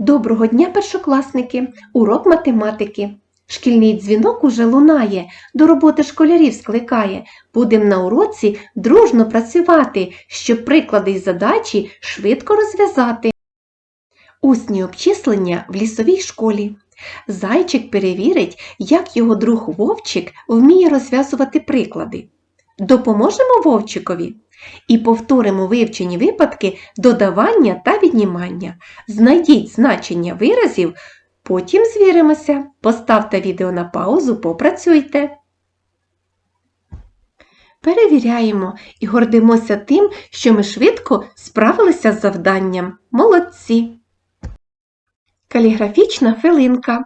Доброго дня, першокласники! Урок математики. Шкільний дзвінок уже лунає, до роботи школярів скликає. Будем на уроці дружно працювати, щоб приклади й задачі швидко розв'язати. Усні обчислення в лісовій школі. Зайчик перевірить, як його друг Вовчик вміє розв'язувати приклади. Допоможемо Вовчикові і повторимо вивчені випадки додавання та віднімання. Знайдіть значення виразів, потім звіримося. Поставте відео на паузу, попрацюйте. Перевіряємо і гордимося тим, що ми швидко справилися з завданням. Молодці! Каліграфічна хвилинка.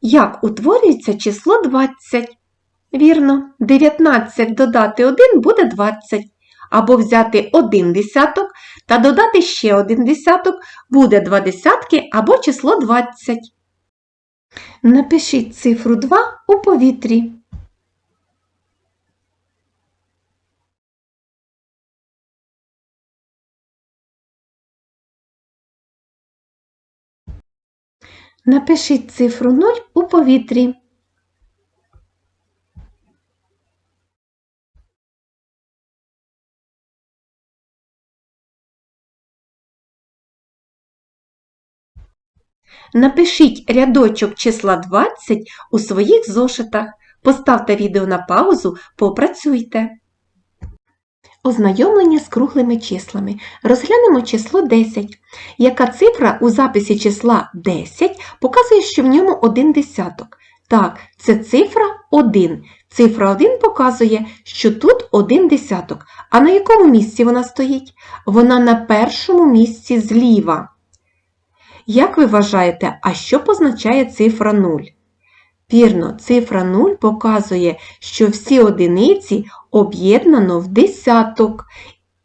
Як утворюється число 20? Вірно, 19 додати 1 буде 20. Або взяти один десяток та додати ще один десяток буде два десятки або число 20. Напишіть цифру 2 у повітрі. Напишіть цифру 0 у повітрі. Напишіть рядочок числа 20 у своїх зошитах. Поставте відео на паузу, попрацюйте. Ознайомлення з круглими числами. Розглянемо число 10. Яка цифра у записі числа 10 показує, що в ньому один десяток? Так, це цифра 1. Цифра 1 показує, що тут один десяток. А на якому місці вона стоїть? Вона на першому місці зліва. Як ви вважаєте, а що позначає цифра 0? Вірно, цифра 0 показує, що всі одиниці об'єднано в десяток,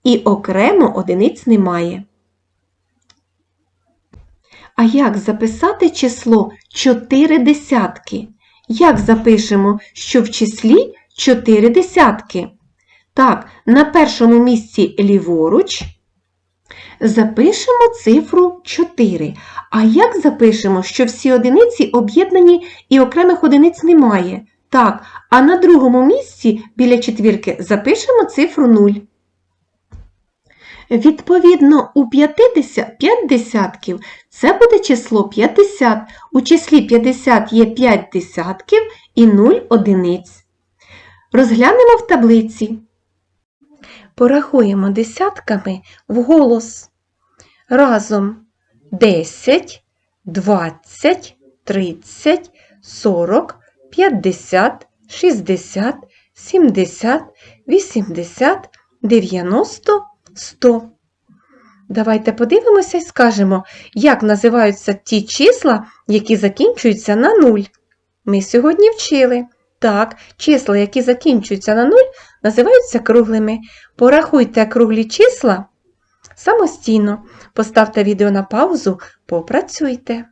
і окремо одиниць немає. А як записати число 4 десятки? Як запишемо, що в числі 4 десятки? Так, на першому місці ліворуч запишемо цифру 4. А як запишемо, що всі одиниці об'єднані і окремих одиниць немає? Так, а на другому місці біля четвірки запишемо цифру 0. Відповідно, у 50 5 десятків це буде число 50. У числі 50 є 5 десятків і 0 одиниць. Розглянемо в таблиці. Порахуємо десятками вголос. Разом 10, 20, 30, 40, 50, 60, 70, 80, 90, 100. Давайте подивимося і скажемо, як називаються ті числа, які закінчуються на 0. Ми сьогодні вчили. Так, числа, які закінчуються на 0, називаються круглими. Порахуйте круглі числа самостійно. Поставте відео на паузу, попрацюйте.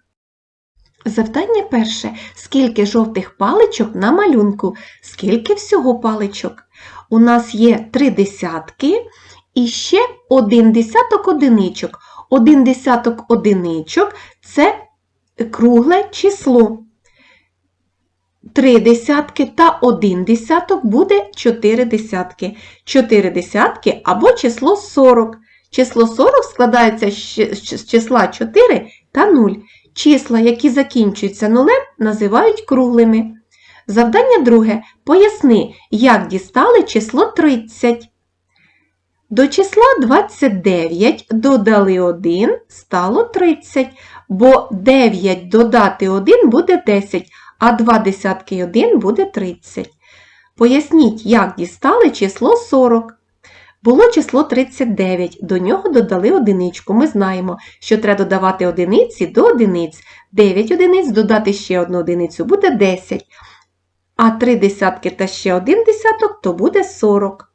Завдання перше. Скільки жовтих паличок на малюнку? Скільки всього паличок? У нас є три десятки і ще один десяток одиничок. Один десяток одиничок це кругле число. Три десятки та один десяток буде чотири десятки. Чотири десятки або число 40. Число 40 складається з числа 4 та 0. Числа, які закінчуються нулем, називають круглими. Завдання друге. Поясни, як дістали число 30. До числа 29 додали 1, стало 30, бо 9 додати 1 буде 10, а 2 десятки і 1 буде 30. Поясніть, як дістали число 40. Було число 39, до нього додали одиничку. Ми знаємо, що треба додавати одиниці до одиниць. 9 одиниць додати ще одну одиницю буде 10. А 3 десятки та ще один десяток то буде 40.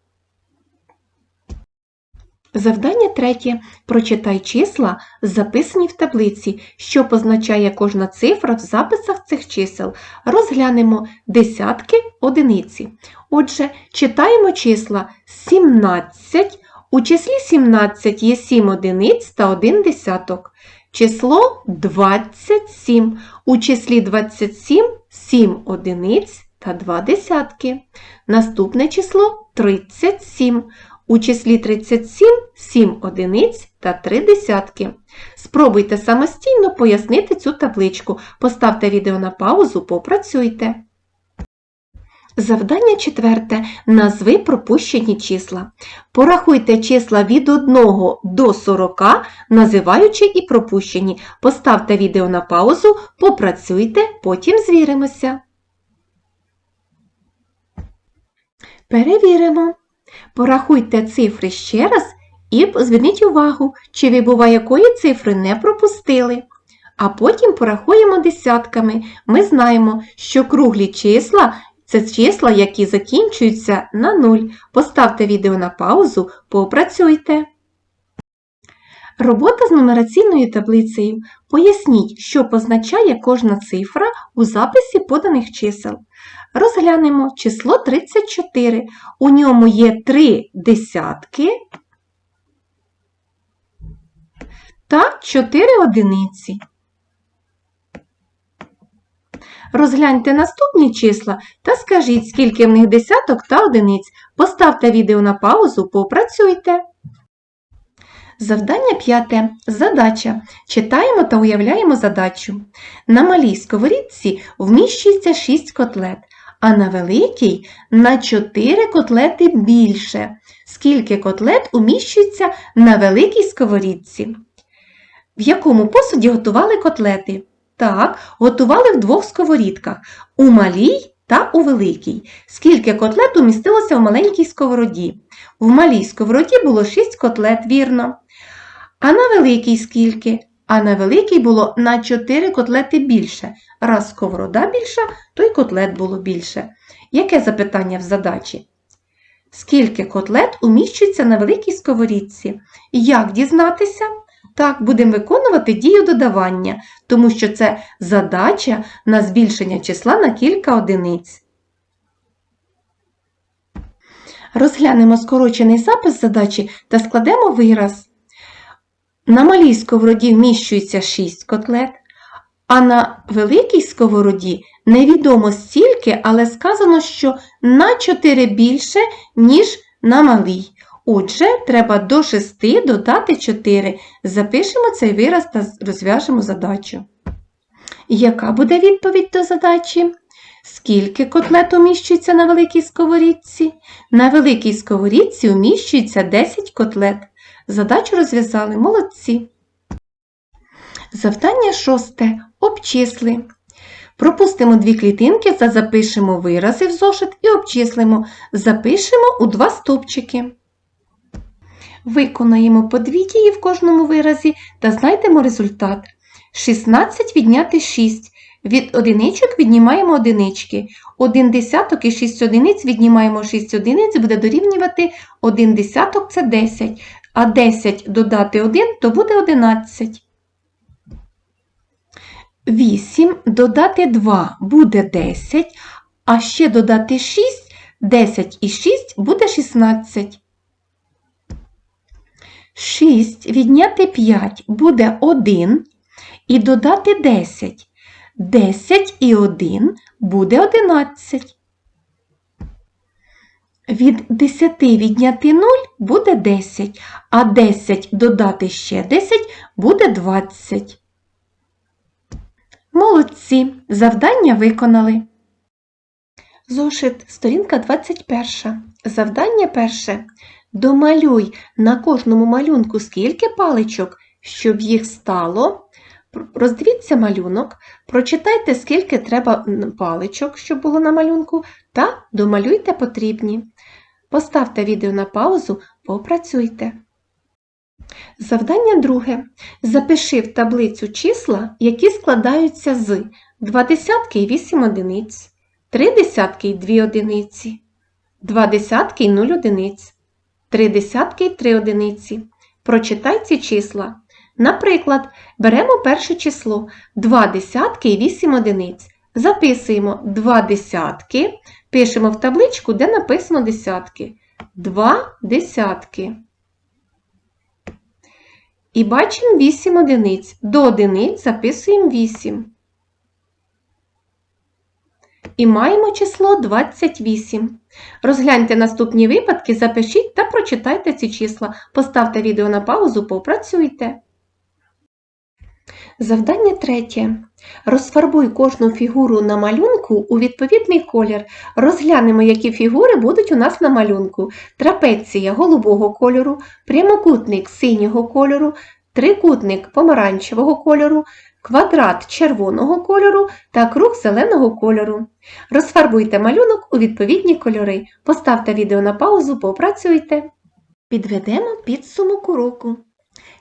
Завдання третє. Прочитай числа, записані в таблиці, що позначає кожна цифра в записах цих чисел. Розглянемо десятки одиниці. Отже, читаємо числа 17. У числі 17 є 7 одиниць та 1 десяток. число 27. У числі 27 7 одиниць та 2 десятки. Наступне число 37. У числі 37 7 одиниць та 3 десятки. Спробуйте самостійно пояснити цю табличку. Поставте відео на паузу, попрацюйте. Завдання четверте. Назви пропущені числа. Порахуйте числа від 1 до 40, називаючи і пропущені. Поставте відео на паузу, попрацюйте, потім звіримося. Перевіримо. Порахуйте цифри ще раз і зверніть увагу, чи ви бува якої цифри не пропустили. А потім порахуємо десятками. Ми знаємо, що круглі числа це числа, які закінчуються на 0. Поставте відео на паузу, попрацюйте. Робота з нумераційною таблицею. Поясніть, що позначає кожна цифра у записі поданих чисел. Розглянемо число 34. У ньому є 3 десятки та 4 одиниці. Розгляньте наступні числа та скажіть, скільки в них десяток та одиниць. Поставте відео на паузу, попрацюйте. Завдання п'яте. Задача. Читаємо та уявляємо задачу. На малій сковорідці вміщується 6 котлет, а на великій на 4 котлети більше. Скільки котлет уміщується на великій сковорідці? В якому посуді готували котлети? Так, готували в двох сковорідках у малій та у великій. Скільки котлет умістилося в маленькій сковороді? В малій сковороді було 6 котлет, вірно. А на великій скільки? А на великій було на 4 котлети більше. Раз сковорода більша, то й котлет було більше. Яке запитання в задачі? Скільки котлет уміщується на великій сковорідці? Як дізнатися? Так, будемо виконувати дію додавання, тому що це задача на збільшення числа на кілька одиниць. Розглянемо скорочений запис задачі та складемо вираз. На малій сковороді вміщується 6 котлет, а на великій сковороді невідомо стільки, але сказано, що на 4 більше, ніж на малій. Отже, треба до 6 додати 4. Запишемо цей вираз та розв'яжемо задачу. Яка буде відповідь до задачі? Скільки котлет уміщується на великій сковорідці? На великій сковорідці уміщується 10 котлет. Задачу розв'язали молодці. Завдання шосте. Обчисли. Пропустимо дві клітинки та запишемо вирази в зошит і обчислимо. Запишемо у два стовпчики. Виконаємо по дві дії в кожному виразі та знайдемо результат. 16 відняти 6. Від одиничок віднімаємо одинички. 1 десяток і 6 одиниць віднімаємо 6 одиниць, буде дорівнювати 1 десяток це 10. А 10 додати 1, то буде 11. 8 додати 2 буде 10, а ще додати 6, 10 і 6 буде 16. 6 відняти 5 буде 1 і додати 10. 10 і 1 буде 11. Від 10 відняти 0 буде 10, а 10 додати ще 10 буде 20. Молодці! Завдання виконали. Зошит, сторінка 21. Завдання перше. Домалюй на кожному малюнку скільки паличок, щоб їх стало. Роздивіться малюнок, прочитайте, скільки треба паличок, щоб було на малюнку, та домалюйте потрібні. Поставте відео на паузу, попрацюйте. Завдання друге. Запиши в таблицю числа, які складаються з 2 десятки і 8 одиниць, 3 десятки і 2 одиниці, 2 десятки і 0 одиниць, 3 десятки і 3 одиниці. Прочитай ці числа. Наприклад, беремо перше число 2 десятки і 8 одиниць. Записуємо 2 десятки, пишемо в табличку, де написано десятки. 2 десятки. і бачимо 8 одиниць. До одиниць записуємо 8. І маємо число 28. Розгляньте наступні випадки, запишіть та прочитайте ці числа. Поставте відео на паузу, попрацюйте. Завдання третє. Розфарбуй кожну фігуру на малюнку у відповідний колір. Розглянемо, які фігури будуть у нас на малюнку. Трапеція голубого кольору, прямокутник синього кольору, трикутник помаранчевого кольору, квадрат червоного кольору та круг зеленого кольору. Розфарбуйте малюнок у відповідні кольори. Поставте відео на паузу, попрацюйте. Підведемо підсумок уроку.